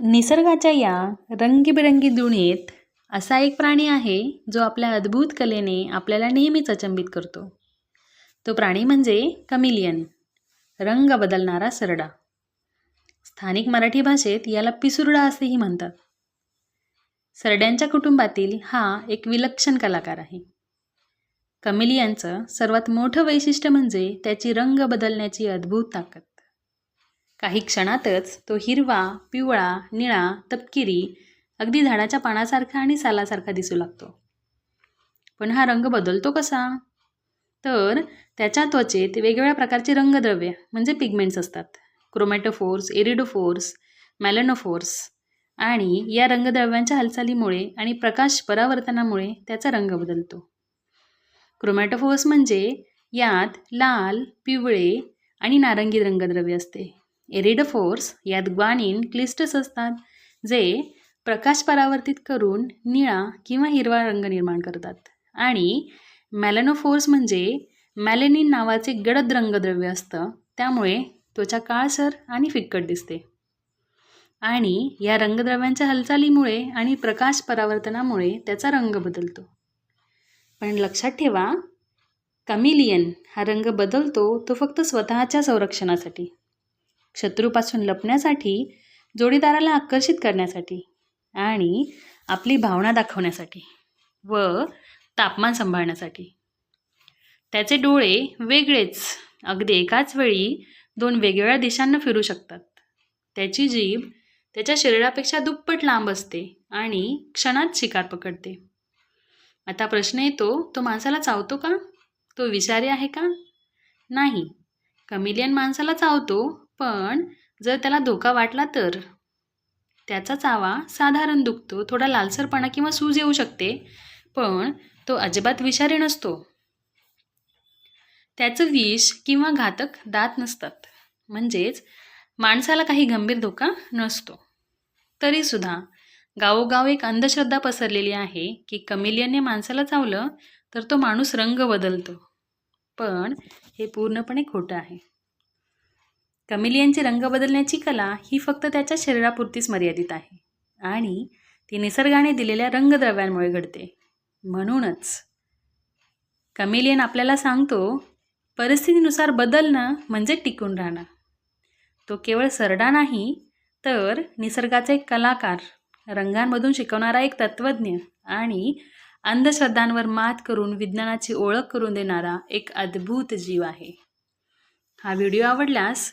निसर्गाच्या या रंगीबेरंगी दुनियेत असा एक प्राणी आहे जो आपल्या अद्भुत कलेने आपल्याला नेहमीच अचंबित करतो. तो प्राणी म्हणजे कमिलियन रंग बदलणारा सरडा. स्थानिक मराठी भाषेत याला पिसुर्डा असेही म्हणतात. सरड्यांच्या कुटुंबातील हा एक विलक्षण कलाकार आहे. कमिलियनचं सर्वात मोठं वैशिष्ट्य म्हणजे त्याची रंग बदलण्याची अद्भुत ताकद. काही क्षणातच तो हिरवा पिवळा निळा तपकिरी अगदी झाडाच्या पानासारखा आणि सालासारखा दिसू लागतो. पण हा रंग बदलतो कसा? तर त्याच्या त्वचेत वेगवेगळ्या प्रकारची रंगद्रव्य म्हणजे पिगमेंट्स असतात. क्रोमॅटोफोर्स एरिडोफोर्स मॅलेनोफोर्स आणि या रंगद्रव्यांच्या हालचालीमुळे आणि प्रकाश परावर्तनामुळे त्याचा रंग बदलतो. क्रोमॅटोफोर्स म्हणजे यात लाल पिवळे आणि नारंगी रंगद्रव्य असते. एरिडोफोर्स यात ग्वानिन क्लिस्टस असतात जे प्रकाश परावर्तित करून निळा किंवा हिरवा रंग निर्माण करतात. आणि मॅलेनोफोर्स म्हणजे मॅलेनिन नावाचे गडद रंगद्रव्य असतं त्यामुळे त्वचा काळसर आणि फिक्कट दिसते. आणि या रंगद्रव्यांच्या हालचालीमुळे आणि प्रकाश परावर्तनामुळे त्याचा रंग बदलतो. पण लक्षात ठेवा कमिलियन हा रंग बदलतो तो फक्त स्वतःच्या संरक्षणासाठी. शत्रूपासून लपण्यासाठी जोडीदाराला आकर्षित करण्यासाठी आणि आपली भावना दाखवण्यासाठी व तापमान सांभाळण्यासाठी. त्याचे डोळे वेगळेच अगदी एकाच वेळी दोन वेगवेगळ्या दिशांना फिरू शकतात. त्याची जीभ त्याच्या शरीरापेक्षा दुप्पट लांब असते आणि क्षणात शिकार पकडते. आता प्रश्न येतो तो माणसाला चावतो का? तो विषारी आहे का? नाही. कमिलियन माणसाला चावतो पण जर त्याला धोका वाटला तर? त्याचा चावा साधारण दुखतो थोडा लालसरपणा किंवा सूज येऊ शकते पण तो अजिबात विषारी नसतो. त्याचं विष किंवा घातक दात नसतात. म्हणजेच माणसाला काही गंभीर धोका नसतो. तरीसुद्धा गावोगाव एक अंधश्रद्धा पसरलेली आहे की कमिलियनने माणसाला चावलं तर तो माणूस रंग बदलतो. पण हे पूर्णपणे खोटं आहे. कमिलियनचे रंग बदलण्याची कला ही फक्त त्याच्या शरीरापुरतीच मर्यादित आहे. आणि ती निसर्गाने दिलेल्या रंगद्रव्यांमुळे घडते. म्हणूनच कमिलियन आपल्याला सांगतो परिस्थितीनुसार बदलणं म्हणजे टिकून राहणं. तो केवळ सरडा नाही तर निसर्गाचा एक कलाकार रंगांमधून शिकवणारा एक तत्त्वज्ञ आणि अंधश्रद्धांवर मात करून विज्ञानाची ओळख करून देणारा एक अद्भुत जीव आहे. हा व्हिडिओ आवडल्यास